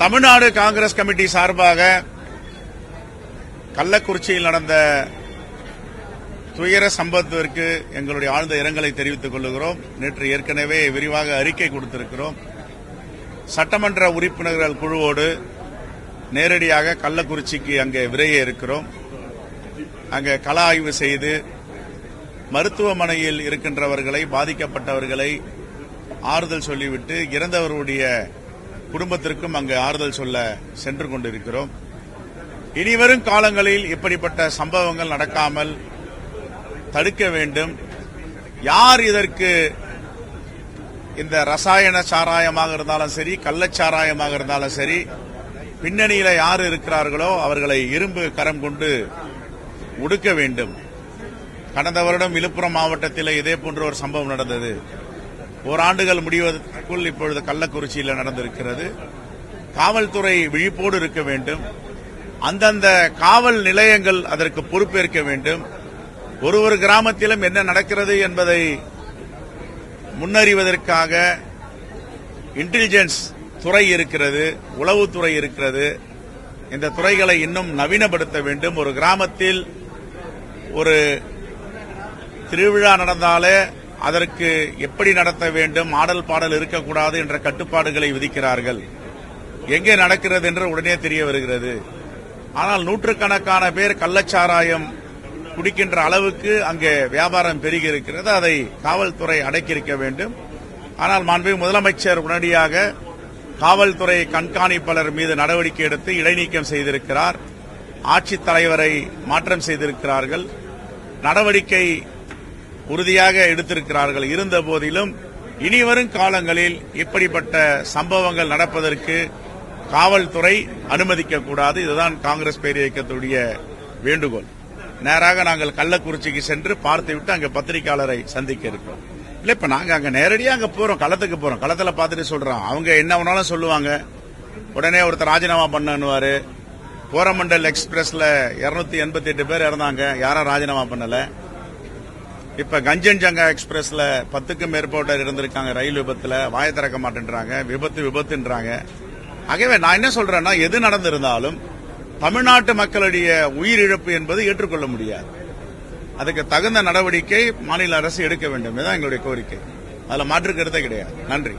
Tamil Nadu Congress committee சார்பாக கள்ளக்குறிச்சியில் நடந்த துயர சம்பவத்திற்கு எங்களுடைய ஆழ்ந்த இரங்கலை தெரிவித்துக் கொள்கிறோம் நேற்று ஏற்கனவே விரிவாக அறிக்கை கொடுத்திருக்கிறோம். சட்டமன்ற உறுப்பினர்கள் குழுவோடு நேரடியாக கள்ளக்குறிச்சிக்கு அங்கே விரைய இருக்கிறோம். அங்கே கள ஆய்வு செய்து மருத்துவமனையில் இருக்கின்றவர்களை பாதிக்கப்பட்டவர்களை ஆறுதல் சொல்லிவிட்டு இறந்தவருடைய குடும்பத்திற்கும் அங்கு ஆறுதல் சொல்ல சென்று கொண்டிருக்கிறோம். இனிவரும் காலங்களில் இப்படிப்பட்ட சம்பவங்கள் நடக்காமல் தடுக்க வேண்டும். யார் இதற்கு இந்த ரசாயன சாராயமாக இருந்தாலும் சரி கள்ளச்சாராயமாக இருந்தாலும் சரி பின்னணியில யார் இருக்கிறார்களோ அவர்களை இரும்பு கரம் கொண்டு ஒடுக்க வேண்டும். கடந்த வருடம் விழுப்புரம் மாவட்டத்தில் இதே போன்ற ஒரு சம்பவம் நடந்தது. ஓராண்டுகள் முடிவதற்குள் இப்பொழுது கள்ளக்குறிச்சியில் நடந்திருக்கிறது. காவல்துறை விழிப்போடு இருக்க வேண்டும். அந்தந்த காவல் நிலையங்கள் அதற்கு பொறுப்பேற்க வேண்டும். ஒரு ஒரு கிராமத்திலும் என்ன நடக்கிறது என்பதை முன்னறிவதற்காக இன்டெலிஜென்ஸ் துறை இருக்கிறது உளவுத்துறை இருக்கிறது. இந்த துறைகளை இன்னும் நவீனப்படுத்த வேண்டும். ஒரு கிராமத்தில் ஒரு திருவிழா நடந்தாலே அதற்கு எப்படி நடத்த வேண்டும் ஆடல் பாடல் இருக்கக்கூடாது என்ற கட்டுப்பாடுகளை விதிக்கிறார்கள். எங்கே நடக்கிறது என்று உடனே தெரிய வருகிறது. ஆனால் நூற்றுக்கணக்கான பேர் கள்ளச்சாராயம் குடிக்கின்ற அளவுக்கு அங்கே வியாபாரம் பெருகி இருக்கிறது அதை காவல்துறை அடக்கியிருக்க வேண்டும். ஆனால் மாண்பு முதலமைச்சர் உடனடியாக காவல்துறை கண்காணிப்பாளர் மீது நடவடிக்கை எடுத்து இடைநீக்கம் செய்திருக்கிறார். ஆட்சித் தலைவரை மாற்றம் செய்திருக்கிறார்கள். நடவடிக்கை உறுதியாக எடுத்திருக்கிறார்கள். இருந்த போதிலும் இனிவரும் காலங்களில் இப்படிப்பட்ட சம்பவங்கள் நடப்பதற்கு காவல்துறை அனுமதிக்க கூடாது. இதுதான் காங்கிரஸ் பேரியக்கத்துடைய வேண்டுகோள். நேராக நாங்கள் கள்ளக்குறிச்சிக்கு சென்று பார்த்துவிட்டு அங்கே பத்திரிகையாளரை சந்திக்க இருக்கிறோம். இல்ல இப்ப நாங்க அங்க நேரடியாக அங்க போறோம். களத்துக்கு போறோம். களத்துல பார்த்துட்டு சொல்றோம். அவங்க என்ன வேணாலும் சொல்லுவாங்க. உடனே ஒருத்தர் ராஜினாமா பண்ணுவாரு. கோரமண்டல் எக்ஸ்பிரஸ்ல இருநூத்தி எண்பத்தி எட்டு பேர் இறந்தாங்க. யாரும் ராஜினாமா பண்ணல. இப்ப கஞ்சன்ஜங்கா எக்ஸ்பிரஸ்ல பத்துக்கும் மேற்பட்டவர் இருந்திருக்காங்க ரயில் விபத்துல வாய திறக்க மாட்டேன்றாங்க விபத்து விபத்துன்றாங்க. ஆகவே நான் என்ன சொல்றேன்னா எது நடந்திருந்தாலும் தமிழ்நாட்டு மக்களுடைய உயிரிழப்பு என்பது ஏற்றுக்கொள்ள முடியாது. அதுக்கு தகுந்த நடவடிக்கை மாநில அரசு எடுக்க வேண்டும். இதுதான் எங்களுடைய கோரிக்கை. அதுல மாற்று கருத்தே கிடையாது. நன்றி.